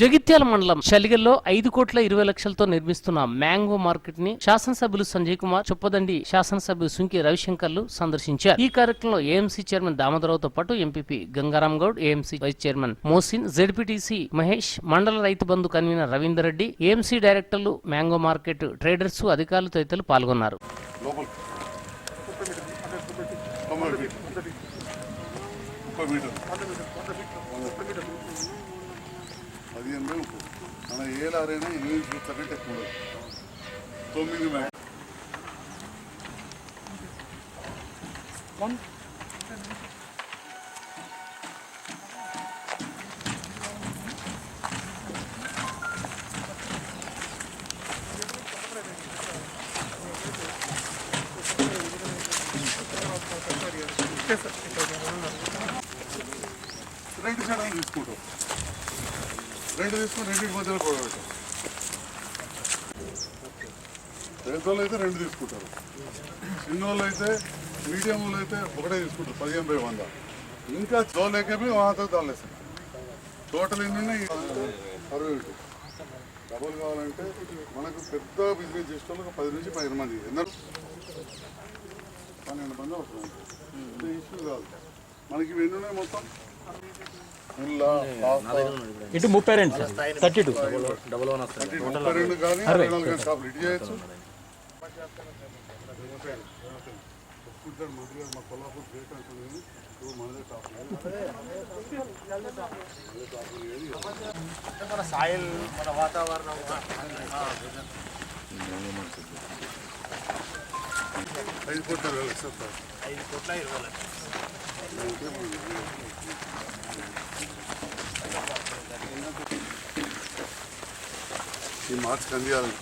జగిత్యాల మండలం చలిగల్లో ఐదు కోట్ల ఇరవై లక్షలతో నిర్మిస్తున్న మ్యాంగో మార్కెట్ని శాసనసభ్యులు సంజయ్ కుమార్ చొప్పదండి శాసనసభ్యులు సుంకి రవిశంకర్లు సందర్శించారు. ఈ కార్యక్రమంలో ఏఎంసీ చైర్మన్ దామోదరావుతో పాటు MPP Gangaram Goud AMC vice chairman Mohsin ZPTC Mahesh మండల రైతు బంధు కన్వీనర్ రవీందర్ రెడ్డి ఏఎంసీ డైరెక్టర్లు మ్యాంగో మార్కెట్ ట్రేడర్స్ అధికారులు తదితరులు పాల్గొన్నారు లోపల తొంభై ఫీట్ ముప్పై మీటర్ పదిహేను వేలు మన ఏ లారైనా ఎనిమిది ఫీట్ల కంటే ఎక్కువ తొమ్మిది మే రెండు సైడ్ తీసుకుంటాం. రెండు తీసుకుని రెండింటి మధ్యలో కూడా పెట్టాం పెద్ద వాళ్ళు అయితే రెండు తీసుకుంటారు. చిన్న వాళ్ళు అయితే మీడియం వాళ్ళు అయితే ఒకటే తీసుకుంటారు పదిహేను బై వంద. ఇంకా చోలేకమే వాతో తాలేస్తాం టోటల్ ఎన్ని అరవై ఒకటి. డబ్బులు కావాలంటే మనకు పెద్ద బిజినెస్ చేసే ఒక పది నుంచి పదిహేను మంది. ఎందుకు పన్నెండు మంది అవసరం ఇష్యూ కాదు. మనకి ఇవి ఎన్ని ఉన్నాయి మొత్తం? ఇటు ముప్పై రెండు సార్. Thirty two. రెండు కానీ అరవై. మన సాయిల్ మన వాతావరణం ఐదు. కోట్ల ఐదు కోట్ల ఇరవై లక్షలు. ఈ మార్చ్ కందియాలి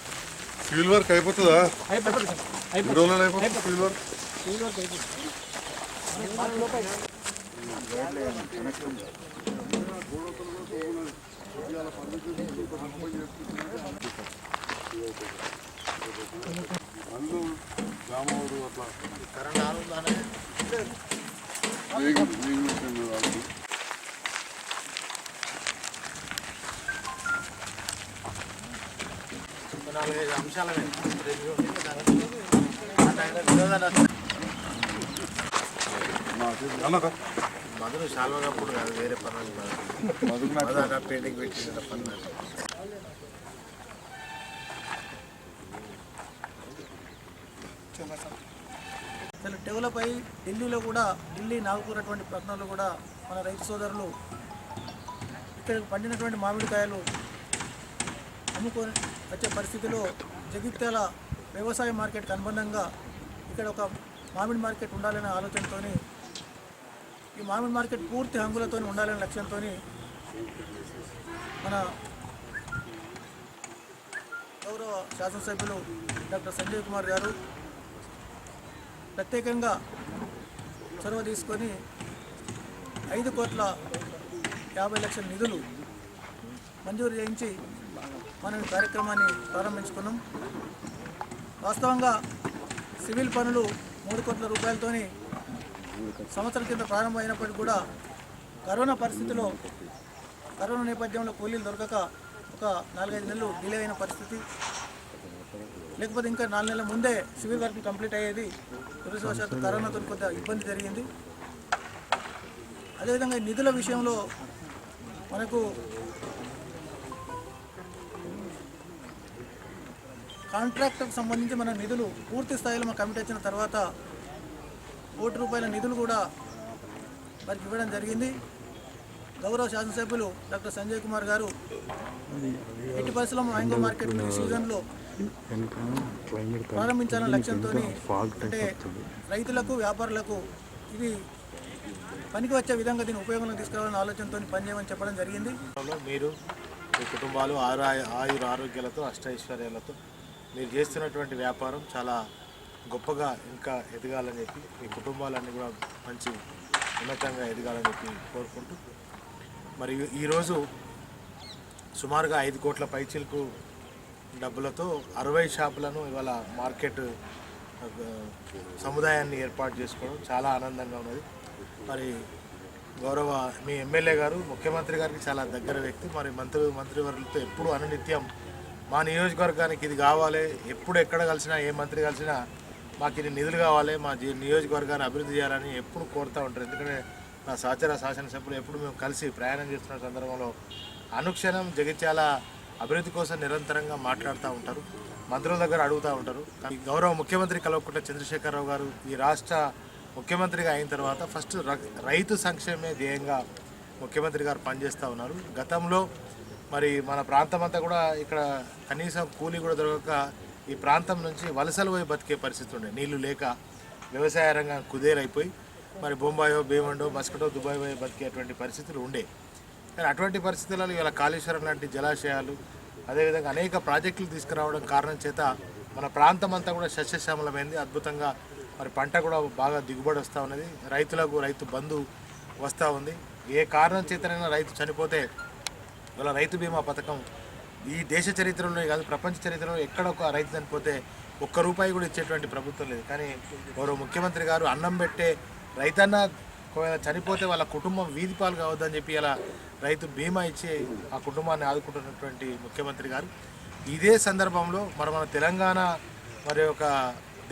ఫ్యూల్ వర్క్ అయిపోతుందా? ఎన్ని రోజులు అయిపోతుంది ఫ్యూల్ వర్క్ అల్లు జామవుడు అట్లా. కరెంట్ ఆనుందనే నాలుగైదు అంశాల మధును శాల్వగప్పుడు కాదు వేరే పనులు కాదు. మధుగా పెయింటింగ్ పెట్టిన పనులు డెవలప్ అయ్యి ఢిల్లీలో కూడా ఢిల్లీ నాగపూర్ అటువంటి పట్టణాల్లో కూడా మన రైతు సోదరులు ఇక్కడ పండినటువంటి మామిడికాయలు అమ్ముకొని వచ్చే పరిస్థితిలో జగిత్యాల వ్యవసాయ మార్కెట్కి అనుబంధంగా ఇక్కడ ఒక మామిడి మార్కెట్ ఉండాలనే ఆలోచనతో ఈ మామిడి మార్కెట్ పూర్తి హంగులతో ఉండాలనే లక్ష్యంతో మన గౌరవ శాసనసభ్యులు డాక్టర్ సంజయ్ కుమార్ గారు ప్రత్యేకంగా చొరవ తీసుకొని ఐదు కోట్ల యాభై లక్షల నిధులు మంజూరు చేయించి మనం ఈ కార్యక్రమాన్ని ప్రారంభించుకున్నాం. వాస్తవంగా సివిల్ పనులు మూడు కోట్ల రూపాయలతోని సంవత్సరం కింద ప్రారంభమైనప్పటికీ కూడా కరోనా పరిస్థితిలో కరోనా నేపథ్యంలో కూలీలు దొరకక ఒక నాలుగైదు నెలలు డిలే అయిన పరిస్థితి. లేకపోతే ఇంకా నాలుగు నెలల ముందే సివిల్ వర్క్ కంప్లీట్ అయ్యేది దురదృష్టవశాత్తు కరోనాతో కొంత ఇబ్బంది జరిగింది. అదేవిధంగా ఈ నిధుల విషయంలో మనకు కాంట్రాక్ట్కి సంబంధించి మన నిధులు పూర్తి స్థాయిలో మా కమిటీ వచ్చిన తర్వాత కోటి రూపాయల నిధులు కూడా వారికి ఇవ్వడం జరిగింది. గౌరవ శాసనసభ్యులు డాక్టర్ సంజయ్ కుమార్ గారు ఎట్టి పరిశ్రమ మ్యాంగో మార్కెట్ సీజన్లో ప్రారంభించాలన్న లక్ష్యంతో అంటే రైతులకు వ్యాపారులకు ఇది పనికి వచ్చే విధంగా దీన్ని ఉపయోగంలో తీసుకురావాలనే ఆలోచనతో పనిచేయమని చెప్పడం జరిగింది. మీరు మీ కుటుంబాలు ఆరు ఆయుర ఆరోగ్యాలతో అష్టైశ్వర్యాలతో మీరు చేస్తున్నటువంటి వ్యాపారం చాలా గొప్పగా ఇంకా ఎదగాలని చెప్పి మీ కుటుంబాలన్నీ కూడా మంచి ఉన్నతంగా ఎదగాలని చెప్పి కోరుకుంటూ మరి ఈరోజు సుమారుగా ఐదు కోట్ల పైచీలకు డబ్బులతో అరవై షాపులను ఇవాళ మార్కెట్ సముదాయాన్ని ఏర్పాటు చేసుకోవడం చాలా ఆనందంగా ఉన్నది. మరి గౌరవ మీ ఎమ్మెల్యే గారు ముఖ్యమంత్రి గారికి చాలా దగ్గర వ్యక్తి. మరి మంత్రి మంత్రివర్యులతో ఎప్పుడు అనునిత్యం మా నియోజకవర్గానికి ఇది కావాలి. ఎప్పుడు ఎక్కడ కలిసినా ఏ మంత్రి కలిసినా మాకు ఇది నిధులు కావాలి. మా జీ- నియోజకవర్గాన్ని అభివృద్ధి చేయాలని ఎప్పుడు కోరుతూ ఉంటారు. ఎందుకంటే నా సహచర శాసనసభ్యులు ఎప్పుడు మేము కలిసి ప్రయాణం చేస్తున్న సందర్భంలో అనుక్షణం జగిత్యాల అభివృద్ధి కోసం నిరంతరంగా మాట్లాడుతూ ఉంటారు మంత్రుల దగ్గర అడుగుతూ ఉంటారు. కానీ గౌరవ ముఖ్యమంత్రి కల్వకుంట్ల చంద్రశేఖరరావు గారు ఈ రాష్ట్ర ముఖ్యమంత్రిగా అయిన తర్వాత ఫస్ట్ రైతు సంక్షేమే ధ్యేయంగా ముఖ్యమంత్రి గారు పనిచేస్తూ ఉన్నారు. గతంలో మరి మన ప్రాంతం అంతా కూడా ఇక్కడ కనీసం కూలీ కూడా దొరకక ఈ ప్రాంతం నుంచి వలసలు పోయి బతికే పరిస్థితి ఉండే. నీళ్ళు లేక వ్యవసాయ రంగం కుదేరైపోయి మరి బొంబాయో భీమండో మస్కటో దుబాయ్ పోయి బతికేటువంటి పరిస్థితులు ఉండే. కానీ అటువంటి పరిస్థితులలో ఇవాళ కాళేశ్వరం లాంటి జలాశయాలు అదేవిధంగా అనేక ప్రాజెక్టులు తీసుకురావడం కారణం చేత మన ప్రాంతం అంతా కూడా సస్యశ్యామలమైంది. అద్భుతంగా మరి పంట కూడా బాగా దిగుబడి వస్తూ ఉన్నది. రైతులకు రైతు బంధు వస్తూ ఉంది. ఏ కారణం చేతనైనా రైతు చనిపోతే ఇవాళ రైతు బీమా పథకం ఈ దేశ చరిత్రలో కాదు ప్రపంచ చరిత్రలో ఎక్కడ ఒక రైతు చనిపోతే ఒక్క రూపాయి కూడా ఇచ్చేటువంటి ప్రభుత్వం లేదు. కానీ గౌరవ ముఖ్యమంత్రి గారు అన్నం పెట్టే రైతన్న ఒకవేళ చనిపోతే వాళ్ళ కుటుంబం వీధి పాలు కావద్దని చెప్పి ఇలా రైతు బీమా ఇచ్చి ఆ కుటుంబాన్ని ఆదుకుంటున్నటువంటి ముఖ్యమంత్రి గారు. ఇదే సందర్భంలో మరి మన తెలంగాణ మరి ఒక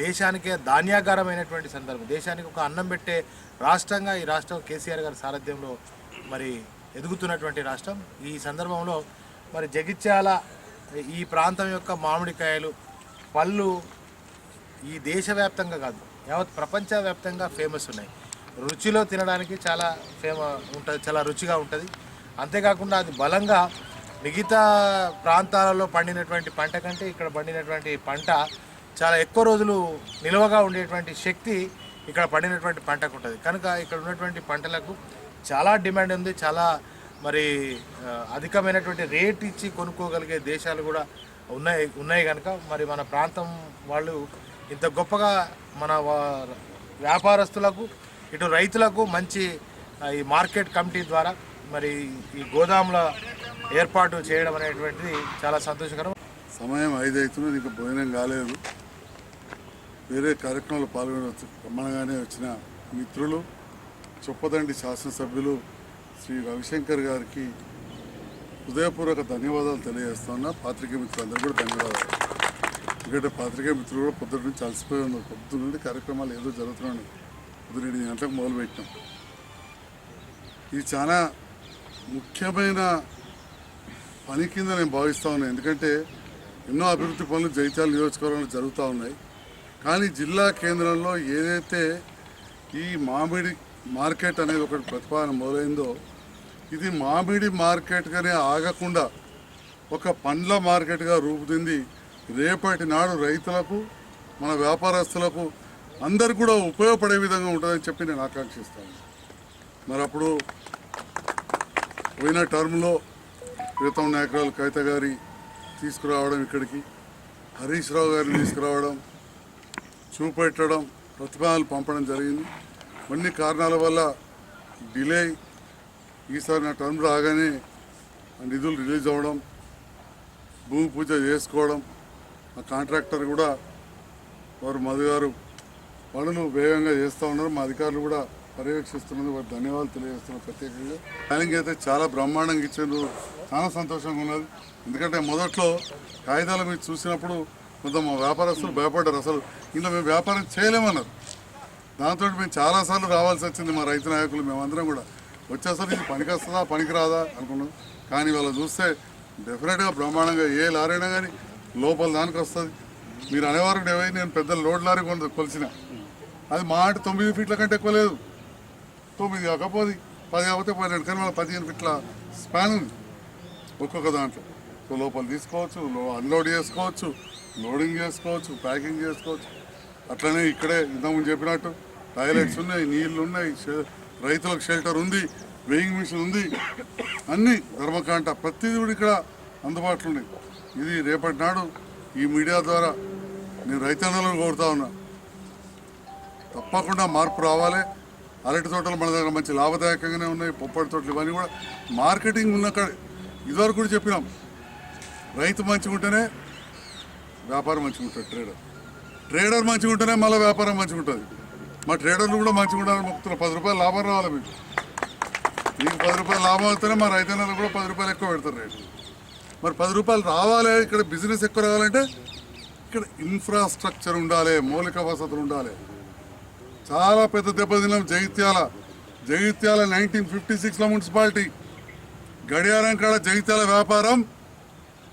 దేశానికే ధాన్యాగారమైనటువంటి సందర్భం. దేశానికి ఒక అన్నం పెట్టే రాష్ట్రంగా ఈ రాష్ట్రం కేసీఆర్ గారి సారథ్యంలో మరి ఎదుగుతున్నటువంటి రాష్ట్రం. ఈ సందర్భంలో మరి జగిత్యాల ఈ ప్రాంతం యొక్క మామిడికాయలు పళ్ళు ఈ దేశవ్యాప్తంగా కాదు యావత్ ప్రపంచవ్యాప్తంగా ఫేమస్ ఉన్నాయి. రుచిలో తినడానికి చాలా ఫేమ ఉంటుంది చాలా రుచిగా ఉంటుంది. అంతేకాకుండా అది బలంగా మిగతా ప్రాంతాలలో పండినటువంటి పంట కంటే ఇక్కడ పండినటువంటి పంట చాలా ఎక్కువ రోజులు నిల్వగా ఉండేటువంటి శక్తి ఇక్కడ పండినటువంటి పంటకు ఉంటుంది. కనుక ఇక్కడ ఉన్నటువంటి పంటలకు చాలా డిమాండ్ ఉంది. చాలా మరి అధికమైనటువంటి రేట్ ఇచ్చి కొనుక్కోగలిగే దేశాలు కూడా ఉన్నాయి ఉన్నాయి కనుక మరి మన ప్రాంతం వాళ్ళు ఇంత గొప్పగా మన వ్యాపారస్తులకు ఇటు రైతులకు మంచి ఈ మార్కెట్ కమిటీ ద్వారా మరి ఈ గోదాముల ఏర్పాటు చేయడం అనేటువంటిది చాలా సంతోషకరం. సమయం ఐదు అవుతున్నది ఇంకా భోజనం కాలేదు. వేరే కార్యక్రమంలో పాల్గొనవచ్చు. రమ్మనగానే వచ్చిన మిత్రులు చొప్పదండి శాసనసభ్యులు శ్రీ రవిశంకర్ గారికి హృదయపూర్వక ధన్యవాదాలు తెలియజేస్తున్నా పాత్రికేయ మిత్రులందరూ కూడా ధన్యవాదాలు. ఎందుకంటే పాత్రికే మిత్రులు కూడా పొద్దున్న నుంచి అలసిపోయి ఉన్నారు పొద్దున్న నుండి కార్యక్రమాలు ఏదో జరుగుతున్నాయి పొద్దున ఎనిమిది గంటలకు మొదలుపెట్టాం. ఇది చాలా ముఖ్యమైన పని కింద నేను భావిస్తూ ఉన్నాను ఎందుకంటే ఎన్నో అభివృద్ధి పనులు జైత్యాల నియోజకవర్గంలో జరుగుతూ ఉన్నాయి. కానీ జిల్లా కేంద్రంలో ఏదైతే ఈ మామిడి మార్కెట్ అనేది ఒకటి ప్రతిపాదన మొదలైందో ఇది మామిడి మార్కెట్గానే ఆగకుండా ఒక పండ్ల మార్కెట్గా రూపుదింది రేపటి నాడు రైతులకు మన వ్యాపారస్తులకు అందరు కూడా ఉపయోగపడే విధంగా ఉంటుందని చెప్పి నేను ఆకాంక్షిస్తాను. మరి అప్పుడు పోయిన టర్మ్లో ప్రీతం నాయకురాలు కవిత గారి తీసుకురావడం ఇక్కడికి హరీష్ రావు గారిని తీసుకురావడం చూపెట్టడం ప్రతిభాలు పంపడం జరిగింది. కొన్ని కారణాల వల్ల డిలే ఈసారి నా టర్మ్ రాగానే నిధులు రిలీజ్ అవ్వడం భూమి పూజ చేసుకోవడం ఆ కాంట్రాక్టర్ కూడా వారు మధు గారు పనులు వేగంగా చేస్తూ ఉన్నారు. మా అధికారులు కూడా పర్యవేక్షిస్తున్నందుకు వారికి ధన్యవాదాలు తెలియజేస్తున్నారు ప్రత్యేకంగా. ప్లానింగ్ అయితే చాలా బ్రహ్మాండంగా ఇచ్చారు చాలా సంతోషంగా ఉన్నది. ఎందుకంటే మొదట్లో కాగితాలు మీరు చూసినప్పుడు కొంత మా వ్యాపారస్తులు భయపడ్డారు. అసలు ఇంట్లో మేము వ్యాపారం చేయలేమన్నారు. దాంతో మేము చాలాసార్లు రావాల్సి వచ్చింది మా రైతు నాయకులు మేమందరం కూడా. వచ్చేసరికి ఇది పనికి వస్తుందా పనికి రాదా అనుకున్నాం. కానీ వాళ్ళు చూస్తే డెఫినెట్గా బ్రహ్మాండంగా ఏ లారైనా కానీ లోపల దానికి వస్తుంది. మీరు అనేవారు ఏవై నేను పెద్ద లోడ్ లారీ కొంత కొలిసిన. అది మా అంటే తొమ్మిది ఫీట్ల కంటే ఎక్కువ లేదు. తొమ్మిది కాకపోతే పది కాకపోతే పన్నెండు కానీ వాళ్ళ పదిహేను ఫీట్ల స్పాన్ ఉంది. ఒక్కొక్క దాంట్లో. సో లోపల తీసుకోవచ్చు అన్లోడ్ చేసుకోవచ్చు లోడింగ్ చేసుకోవచ్చు ప్యాకింగ్ చేసుకోవచ్చు. అట్లనే ఇక్కడే ఇంతకుముందు చెప్పినట్టు టాయిలెట్స్ ఉన్నాయి నీళ్ళు ఉన్నాయి షె- రైతులకు షెల్టర్ ఉంది వెయింగ్ మిషన్ ఉంది. అన్నీ ధర్మకాంట ప్రతిదీ కూడా ఇక్కడ అందుబాటులో ఉన్నాయి. ఇది రేపటి నాడు ఈ మీడియా ద్వారా నేను రైతన్నలను కోరుతా ఉన్నా. తప్పకుండా మార్పు రావాలి. అరటి తోటలు మన దగ్గర మంచి లాభదాయకంగానే ఉన్నాయి. పొప్పటి తోటలు ఇవన్నీ కూడా మార్కెటింగ్ ఉన్నక్కడ ఇదివరకు కూడా చెప్పినాం. రైతు మంచిగా ఉంటేనే వ్యాపారం మంచిగా ఉంటుంది ట్రేడర్. ట్రేడర్ మంచిగా ఉంటేనే మళ్ళీ వ్యాపారం మంచిగా ఉంటుంది. మా ట్రేడర్లు కూడా మంచిగా ఉండాలని మొక్కుతున్నారు పది రూపాయలు లాభం రావాలి మీకు. మీకు పది రూపాయలు లాభం అవుతేనే మా రైతన్నలు కూడా పది రూపాయలు ఎక్కువ పెడతారు రేటు. మరి పది రూపాయలు రావాలి ఇక్కడ బిజినెస్ ఎక్కువ రావాలంటే ఇక్కడ ఇన్ఫ్రాస్ట్రక్చర్ ఉండాలి మౌలిక వసతులు ఉండాలి. చాలా పెద్ద దెబ్బతిన్నాం జగిత్యాల జగిత్యాల నైన్టీన్ ఫిఫ్టీ సిక్స్లో మున్సిపాలిటీ. గడియారం కాడ జగిత్యాల వ్యాపారం.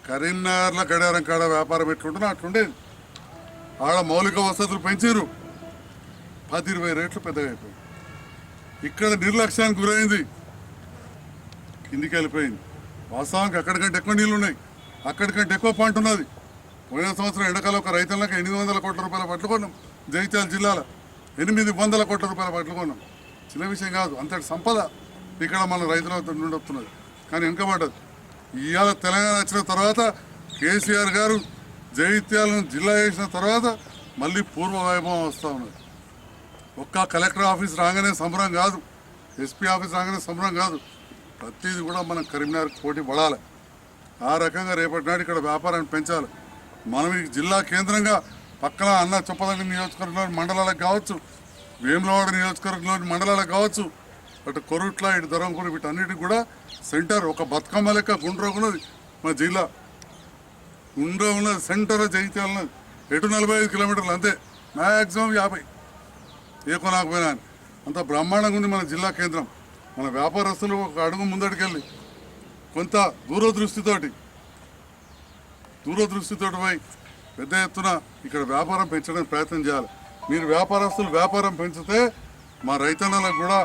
కరీంనగర్లో గడియారం కాడ వ్యాపారం ఎట్లుంటున్నా అట్లుండేది ఆడ మౌలిక వసతులు పెంచారు పది ఇరవై రేట్లు పెద్దగా అయిపోయింది. ఇక్కడ నిర్లక్ష్యానికి గురైంది. కిందికి వెళ్ళిపోయింది. వాస్తవానికి అక్కడికంటే ఎక్కువ నీళ్ళు ఉన్నాయి. అక్కడికంటే ఎక్కువ పంట ఉన్నది. పోయిన సంవత్సరం ఎండకాలం ఒక రైతులకు ఎనిమిది వందల కోట్ల రూపాయల పట్లు కొన్నాం. జగిత్యాల జిల్లాలో ఎనిమిది వందల కోట్ల రూపాయల పట్లు కొన్నాం. చిన్న విషయం కాదు అంతటి సంపద ఇక్కడ మన రైతుల నుండి వస్తున్నది. కానీ వెనుకబడ్డది. ఇవాళ తెలంగాణ వచ్చిన తర్వాత కేసీఆర్ గారు జగిత్యాలను జిల్లా చేసిన తర్వాత మళ్ళీ పూర్వ వైభవం వస్తూ ఉన్నది. ఒక్క కలెక్టర్ ఆఫీస్ రాగానే సంబరం కాదు. ఎస్పీ ఆఫీస్ రాగానే సంబరం కాదు. ప్రతిదీ కూడా మనం కరీంనగర్ పోటీ పడాలి. ఆ రకంగా రేపటి నాడు ఇక్కడ వ్యాపారాన్ని పెంచాలి. మనం ఈ జిల్లా కేంద్రంగా పక్కన అన్న చొప్పదండి నియోజకవర్గంలోని మండలాలకు కావచ్చు వేములవాడ నియోజకవర్గంలోని మండలాలకు కావచ్చు అటు కొరుట్ల ఇటు దొరంకూరు వీటన్నిటికి కూడా సెంటర్ ఒక బతుకమ్మ లెక్క గుండ్ర మా జిల్లా. గుండ్ర ఉన్నది సెంటర్ జగిత్యాల ఎటు నలభై ఐదు కిలోమీటర్లు అంతే మ్యాక్సిమం యాభై. ఏ కొనకపోయినా అని. అంత బ్రహ్మాండంగా ఉంది మన జిల్లా కేంద్రం. మన వ్యాపారస్తులు ఒక అడుగు ముందడికెళ్ళి కొంత దూరదృష్టితోటి దూరదృష్టితోటి పోయి పెద్ద ఎత్తున ఇక్కడ వ్యాపారం పెంచడానికి ప్రయత్నం చేయాలి. మీరు వ్యాపారస్తులు వ్యాపారం పెంచితే మా రైతన్నలకు కూడా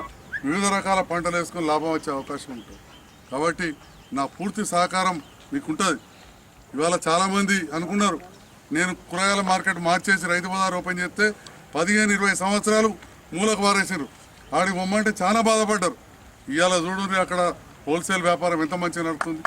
వివిధ రకాల పంటలు వేసుకొని లాభం వచ్చే అవకాశం ఉంటుంది. కాబట్టి నా పూర్తి సహకారం మీకు ఉంటుంది ఇవాళ చాలామంది అనుకున్నారు నేను కూరగాయల మార్కెట్ మార్చేసి రైతు బజార్ ఓపెన్ చేస్తే పదిహేను ఇరవై సంవత్సరాలు మూలకు వారేసారు ఆడికి బొమ్మంటే చాలా బాధపడ్డారు. ఇవాళ చూడండి అక్కడ హోల్సేల్ వ్యాపారం ఎంత మంచిగా నడుతుంది